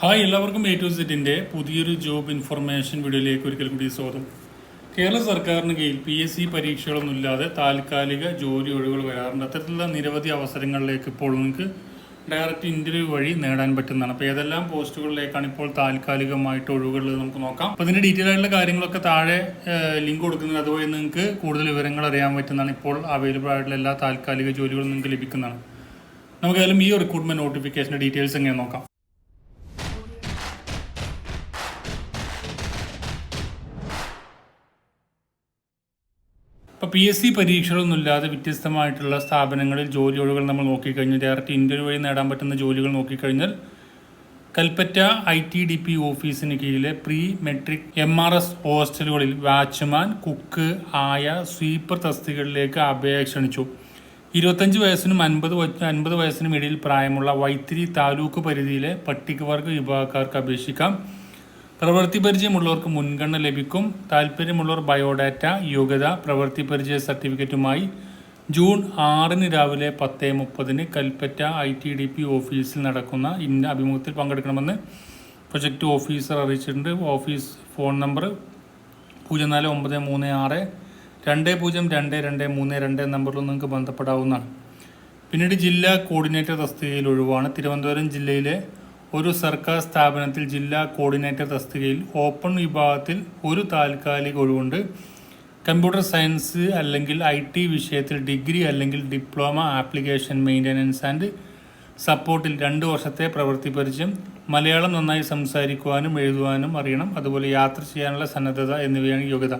Hi എല്ലാവർക്കും A to സെറ്റിന്റെ പുതിയൊരു ജോബ് ഇൻഫർമേഷൻ വീഡിയോയിലേക്ക് ഒരിക്കൽ കൂടി സ്വാഗതം. കേരള സർക്കാരിന് കീഴിൽ പി എസ് സി പരീക്ഷകളൊന്നും ഇല്ലാതെ താൽക്കാലിക ജോലി ഒഴിവുകൾ വരാറുണ്ട്. അത്തരത്തിലുള്ള നിരവധി അവസരങ്ങളിലേക്ക് ഇപ്പോൾ നിങ്ങൾക്ക് ഡയറക്റ്റ് ഇന്റർവ്യൂ വഴി നേടാൻ പറ്റുന്നതാണ്. അപ്പോൾ ഏതെല്ലാം പോസ്റ്റുകളിലേക്കാണ് ഇപ്പോൾ താൽക്കാലികമായിട്ട് ഒഴിവുകൾ നമുക്ക് നോക്കാം. അപ്പോൾ ഇതിന്റെ ഡീറ്റെയിൽ ആയിട്ടുള്ള കാര്യങ്ങളൊക്കെ താഴെ ലിങ്ക് കൊടുക്കുന്നത് അതുവഴി നിങ്ങൾക്ക് കൂടുതൽ വിവരങ്ങൾ അറിയാൻ പറ്റുന്നതാണ്. ഇപ്പോൾ അവൈലബിൾ ആയിട്ടുള്ള എല്ലാ താൽക്കാലിക ജോലികളും നിങ്ങൾക്ക് ലഭിക്കുന്നതാണ്. നമുക്ക് ഏതായാലും ഈ റിക്രൂട്ട്മെന്റ് നോട്ടിഫിക്കേഷന്റെ ഡീറ്റെയിൽസ് എങ്ങനെ നോക്കാം. ഇപ്പോൾ പി എസ് സി പരീക്ഷകളൊന്നുമില്ലാതെ വ്യത്യസ്തമായിട്ടുള്ള സ്ഥാപനങ്ങളിൽ ജോലി ഒഴിവുകൾ നമ്മൾ നോക്കിക്കഴിഞ്ഞാൽ ഡയറക്റ്റ് ഇന്റർവ്യൂ വഴി നേടാൻ പറ്റുന്ന ജോലികൾ നോക്കിക്കഴിഞ്ഞാൽ Kalpetta I T D P ഓഫീസിന് കീഴിലെ pre matric M R S ഹോസ്റ്റലുകളിൽ watchman cook ആയ സ്വീപ്പർ തസ്തികകളിലേക്ക് അപേക്ഷ ക്ഷണിച്ചു. ഇരുപത്തഞ്ച് വയസ്സിനും അൻപത് അൻപത് വയസ്സിനും ഇടയിൽ പ്രായമുള്ള വൈത്തിരി താലൂക്ക് പരിധിയിലെ പട്ടികവർഗ വിഭാഗക്കാർക്ക് അപേക്ഷിക്കാം. പ്രവൃത്തി പരിചയമുള്ളവർക്ക് മുൻഗണന ലഭിക്കും. താല്പര്യമുള്ളവർ ബയോഡാറ്റ യോഗ്യത പ്രവൃത്തി പരിചയ സർട്ടിഫിക്കറ്റുമായി ജൂൺ ആറിന് രാവിലെ പത്ത് മുപ്പതിന് Kalpetta I T D P ഓഫീസിൽ നടക്കുന്ന ഇന്ന അഭിമുഖത്തിൽ പങ്കെടുക്കണമെന്ന് പ്രൊജക്ട് ഓഫീസർ അറിയിച്ചിട്ടുണ്ട്. ഓഫീസ് ഫോൺ നമ്പർ പൂജ്യം നാല് ഒമ്പത് മൂന്ന് ആറ് രണ്ട് പൂജ്യം രണ്ട് രണ്ട് മൂന്ന് രണ്ട് നമ്പറിൽ നിങ്ങൾക്ക് ബന്ധപ്പെടാവുന്നതാണ്. പിന്നീട് ജില്ലാ കോർഡിനേറ്റർ തസ്തികയിൽ ഒഴിവാണ്. തിരുവനന്തപുരം ജില്ലയിലെ ഒരു സർക്കാർ സ്ഥാപനത്തിൽ ജില്ലാ കോർഡിനേറ്റർ തസ്തികയിൽ ഓപ്പൺ വിഭാഗത്തിൽ ഒരു താൽക്കാലിക ഒഴിവുണ്ട്. കമ്പ്യൂട്ടർ സയൻസ് അല്ലെങ്കിൽ ഐ ടി വിഷയത്തിൽ ഡിഗ്രി അല്ലെങ്കിൽ ഡിപ്ലോമ ആപ്ലിക്കേഷൻ മെയിന്റനൻസ് ആൻഡ് സപ്പോർട്ടിൽ രണ്ട് വർഷത്തെ പ്രവൃത്തി പരിചയം മലയാളം നന്നായി സംസാരിക്കുവാനും എഴുതുവാനും അറിയണം അതുപോലെ യാത്ര ചെയ്യാനുള്ള സന്നദ്ധത എന്നിവയാണ് യോഗ്യത.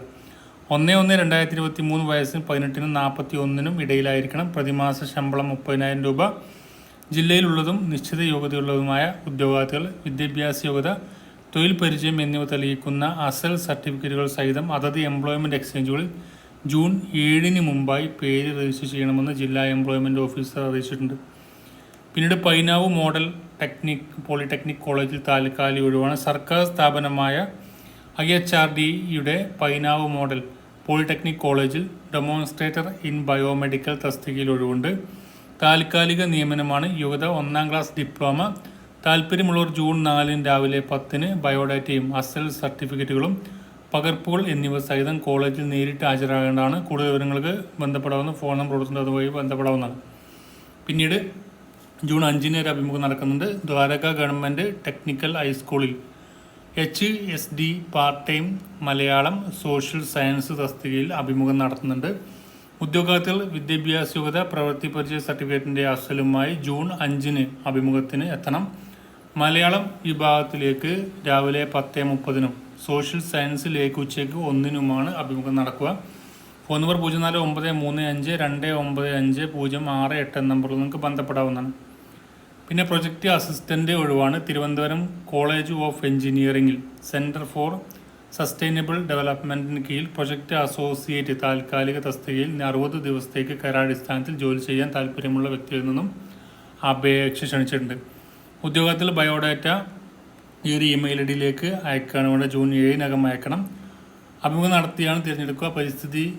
ഒന്ന് ഒന്ന് രണ്ടായിരത്തി ഇരുപത്തി മൂന്ന് വയസ്സിന് പതിനെട്ടിനും നാൽപ്പത്തി ഒന്നിനും ഇടയിലായിരിക്കണം പ്രതിമാസ ശമ്പളം മുപ്പതിനായിരം രൂപ. ജില്ലയിലുള്ളതും നിശ്ചിത യോഗ്യതയുള്ളതുമായ ഉദ്യോഗാർത്ഥികൾ വിദ്യാഭ്യാസ യോഗ്യത തൊഴിൽ പരിചയം എന്നിവ തെളിയിക്കുന്ന അസൽ സർട്ടിഫിക്കറ്റുകൾ സഹിതം അതത് എംപ്ലോയ്മെന്റ് എക്സ്ചേഞ്ചുകളിൽ ജൂൺ ഏഴിന് മുമ്പായി പേര് രജിസ്റ്റർ ചെയ്യണമെന്ന് ജില്ലാ എംപ്ലോയ്മെന്റ് ഓഫീസർ അറിയിച്ചിട്ടുണ്ട്. പിന്നീട് പൈനാവ് മോഡൽ ടെക്നിക് പോളിടെക്നിക് കോളേജിൽ താൽക്കാലിക ഒഴിവാണ്. സർക്കാർ സ്ഥാപനമായ ഐ എച്ച് ആർ ഡിയുടെ പൈനാവ് മോഡൽ പോളിടെക്നിക് കോളേജിൽ ഡെമോൺസ്ട്രേറ്റർ ഇൻ ബയോമെഡിക്കൽ തസ്തികയിൽ ഒഴിവുണ്ട്. താൽക്കാലിക നിയമനമാണ് യോഗ്യത ഒന്നാം ക്ലാസ് ഡിപ്ലോമ. താല്പര്യമുള്ളവർ ജൂൺ നാലിന് രാവിലെ പത്തിന് ബയോഡാറ്റയും അസൽ സർട്ടിഫിക്കറ്റുകളും പകർപ്പുകൾ എന്നിവ സഹിതം കോളേജിൽ നേരിട്ട് ഹാജരാകേണ്ടതാണ്. കൂടുതൽ വിവരങ്ങൾക്ക് ബന്ധപ്പെടാവുന്ന ഫോൺ നമ്പർ കൊടുത്തിട്ടുണ്ട്. അതുവഴി ബന്ധപ്പെടാവുന്നതാണ്. പിന്നീട് ജൂൺ അഞ്ചിന് ഒരു അഭിമുഖം നടക്കുന്നുണ്ട്. ദ്വാരക ഗവൺമെന്റ് ടെക്നിക്കൽ ഹൈസ്കൂളിൽ H S D part time Malayalam social science തസ്തികയിൽ അഭിമുഖം നടത്തുന്നുണ്ട്. ഉദ്യോഗാർത്ഥികൾ വിദ്യാഭ്യാസ യോഗ്യത പ്രവൃത്തി പരിചയ സർട്ടിഫിക്കറ്റിന്റെ അസലുമായി ജൂൺ അഞ്ചിന് അഭിമുഖത്തിന് എത്തണം. മലയാളം വിഭാഗത്തിലേക്ക് രാവിലെ പത്ത് മുപ്പതിനും സോഷ്യൽ സയൻസിലേക്ക് ഉച്ചയ്ക്ക് ഒന്നിനുമാണ് അഭിമുഖം നടക്കുക. ഫോൺ നമ്പർ പൂജ്യം നാല് ഒമ്പത് മൂന്ന് അഞ്ച് രണ്ട് ഒമ്പത് അഞ്ച് പൂജ്യം ആറ് എട്ട് നമ്പറിൽ നിങ്ങൾക്ക് ബന്ധപ്പെടാവുന്നതാണ്. പിന്നെ പ്രൊജക്റ്റ് അസിസ്റ്റന്റ് ഒഴിവാണ് തിരുവനന്തപുരം കോളേജ് ഓഫ് എഞ്ചിനീയറിംഗിൽ സെന്റർ ഫോർ സസ്റ്റൈനബിൾ ഡെവലപ്മെന്റിന് കീഴിൽ പ്രൊജക്റ്റ് അസോസിയേറ്റ് താൽക്കാലിക തസ്തികയിൽ അറുപത് ദിവസത്തേക്ക് കരാടിസ്ഥാനത്തിൽ ജോലി ചെയ്യാൻ താല്പര്യമുള്ള വ്യക്തിയിൽ നിന്നും അപേക്ഷ ക്ഷണിച്ചിട്ടുണ്ട്. ഉദ്യോഗത്തിൽ ബയോഡാറ്റ ഈ ഒരു ഇമെയിൽ ഐ ഡിയിലേക്ക് അയക്കുകയാണ്. വേണ്ട ജൂൺ ഏഴിനകം അയക്കണം. അഭിമുഖം നടത്തിയാണ് തിരഞ്ഞെടുക്കുക. പരിസ്ഥിതി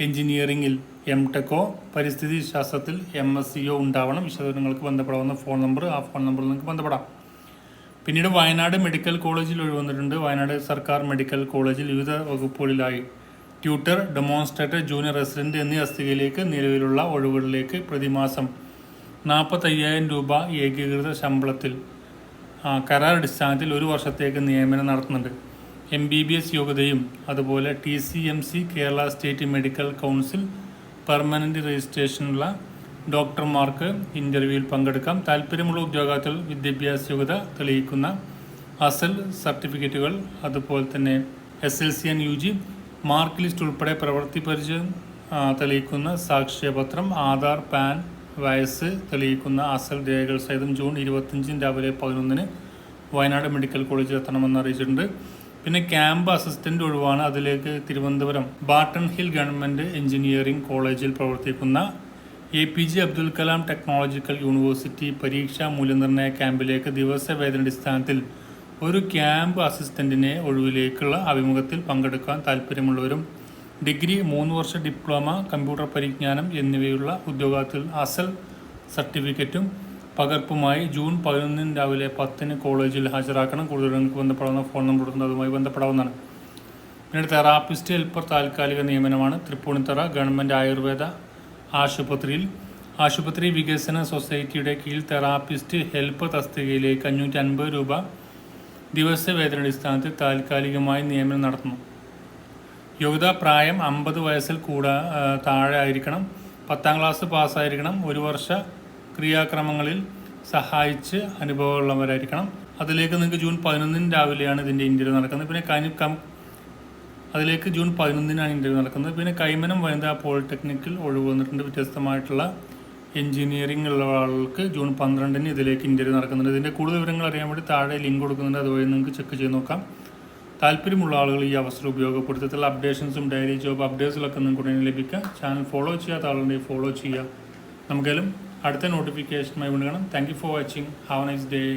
എഞ്ചിനീയറിംഗിൽ എം ടെക്കോ പരിസ്ഥിതി ശാസ്ത്രത്തിൽ എം എസ് സിയോ ഉണ്ടാവണം. വിശദവിവരങ്ങൾക്ക് ബന്ധപ്പെടാവുന്ന ഫോൺ നമ്പർ ആ ഫോൺ നമ്പറിൽ നിങ്ങൾക്ക് ബന്ധപ്പെടാം. പിന്നീട് വയനാട് മെഡിക്കൽ കോളേജിൽ ഒഴിവന്നിട്ടുണ്ട്. വയനാട് സർക്കാർ മെഡിക്കൽ കോളേജിൽ വിവിധ വകുപ്പുകളിലായി. ട്യൂട്ടർ ഡെമോൺസ്ട്രേറ്റർ ജൂനിയർ റെസിഡന്റ് എന്നീ തസ്തികയിലേക്ക് നിലവിലുള്ള ഒഴിവുകളിലേക്ക് പ്രതിമാസം നാൽപ്പത്തയ്യായിരം രൂപ ഏകീകൃത ശമ്പളത്തിൽ കരാർ അടിസ്ഥാനത്തിൽ ഒരു വർഷത്തേക്ക് നിയമനം നടത്തുന്നുണ്ട്. എം ബി ബി എസ് യോഗ്യതയും അതുപോലെ T C M C Kerala state medical council permanent രജിസ്ട്രേഷനുള്ള ഡോക്ടർമാർക്ക് ഇന്റർവ്യൂവിൽ പങ്കെടുക്കാം. താല്പര്യമുള്ള ഉദ്യോഗാർത്ഥികൾ വിദ്യാഭ്യാസ യോഗ്യത തെളിയിക്കുന്ന അസൽ സർട്ടിഫിക്കറ്റുകൾ അതുപോലെ തന്നെ S L C and U G mark list ഉൾപ്പെടെ പ്രവൃത്തി പരിചയം തെളിയിക്കുന്ന സാക്ഷ്യപത്രം ആധാർ പാൻ വയസ്സ് തെളിയിക്കുന്ന അസൽ രേഖകൾ സഹിതം ജൂൺ ഇരുപത്തഞ്ചിന് രാവിലെ പതിനൊന്നിന് വയനാട് മെഡിക്കൽ കോളേജിൽ എത്തണമെന്ന് അറിയിച്ചിട്ടുണ്ട്. പിന്നെ ക്യാമ്പ് അസിസ്റ്റന്റ് ഒഴിവാണ്. അതിലേക്ക് Thiruvananthapuram Barton hill government engineering കോളേജിൽ പ്രവർത്തിക്കുന്ന A P J Abdul Kalam technological university പരീക്ഷാ മൂല്യനിർണയ ക്യാമ്പിലേക്ക് ദിവസ അടിസ്ഥാനത്തിൽ ഒരു ക്യാമ്പ് അസിസ്റ്റന്റിനെ ഒഴിവിലേക്കുള്ള അഭിമുഖത്തിൽ പങ്കെടുക്കാൻ താല്പര്യമുള്ളവരും ഡിഗ്രി മൂന്ന് വർഷ ഡിപ്ലോമ കമ്പ്യൂട്ടർ പരിജ്ഞാനം എന്നിവയുള്ള ഉദ്യോഗാർത്ഥികൾ അസൽ സർട്ടിഫിക്കറ്റും പകർപ്പുമായി ജൂൺ പതിനൊന്നിന് രാവിലെ പത്തിന് കോളേജിൽ ഹാജരാക്കണം. കൂടുതൽ വിവരങ്ങൾക്ക് ബന്ധപ്പെടാവുന്ന ഫോൺ നമ്പർ അതുമായി ബന്ധപ്പെടാവുന്നതാണ്. പിന്നീട് തെറാപ്പിസ്റ്റ് ഹെൽപ്പർ താൽക്കാലിക നിയമനമാണ്. തൃപ്പൂണിത്തറ ഗവൺമെന്റ് ആയുർവേദ ആശുപത്രിയിൽ ആശുപത്രി വികസന സൊസൈറ്റിയുടെ കീഴിൽ തെറാപ്പിസ്റ്റ് ഹെൽപ്പ് തസ്തികയിലേക്ക് അഞ്ഞൂറ്റി അൻപത് രൂപ ദിവസവേതന അടിസ്ഥാനത്തിൽ താൽക്കാലികമായി നിയമനം നടത്തുന്നു. യോഗ്യതാ പ്രായം അമ്പത് വയസ്സിൽ കൂടാ താഴെ ആയിരിക്കണം. പത്താം ക്ലാസ് പാസ്സായിരിക്കണം. ഒരു വർഷ ക്രിയാക്രമങ്ങളിൽ സഹായിച്ച് അനുഭവമുള്ളവരായിരിക്കണം. അതിലേക്ക് നിങ്ങൾക്ക് ജൂൺ പതിനൊന്നിന് രാവിലെയാണ് ഇതിന്റെ ഇന്റർവ്യൂ നടക്കുന്നത്. പിന്നെ കനി അതിലേക്ക് ജൂൺ പതിനൊന്നിനാണ് ഇന്റർവ്യൂ നടക്കുന്നത്. പിന്നെ കൈമനം വനിതാ പോളിടെക്നിക്കിൽ ഒഴിവ് വന്നിട്ടുണ്ട്. വ്യത്യസ്തമായിട്ടുള്ള എഞ്ചിനീയറിംഗ് ഉള്ള ആളുകൾക്ക് ജൂൺ പന്ത്രണ്ടിന് ഇതിലേക്ക് ഇന്റർവ്യൂ നടക്കുന്നുണ്ട്. ഇതിന്റെ കൂടുതൽ വിവരങ്ങൾ അറിയാൻ വേണ്ടി താഴെ ലിങ്ക് കൊടുക്കുന്നുണ്ട്. അതുവഴി നിങ്ങൾക്ക് ചെക്ക് ചെയ്ത് നോക്കാം. താല്പര്യമുള്ള ആളുകൾ ഈ അവസരം ഉപയോഗപ്പെടുത്തിയിട്ടുള്ള അപ്ഡേഷൻസും ഡയറി ജോബ് അപ്ഡേറ്റ്സിലൊക്കെ നിങ്ങൾക്ക് ഉടനെ ലഭിക്കുക ചാനൽ ഫോളോ ചെയ്യാത്ത ആളുണ്ടെങ്കിൽ ഫോളോ ചെയ്യുക. നമുക്കെല്ലാം അടുത്ത നോട്ടിഫിക്കേഷനുമായി വീണ്ടും കാണാം. Thank you for watching have nice day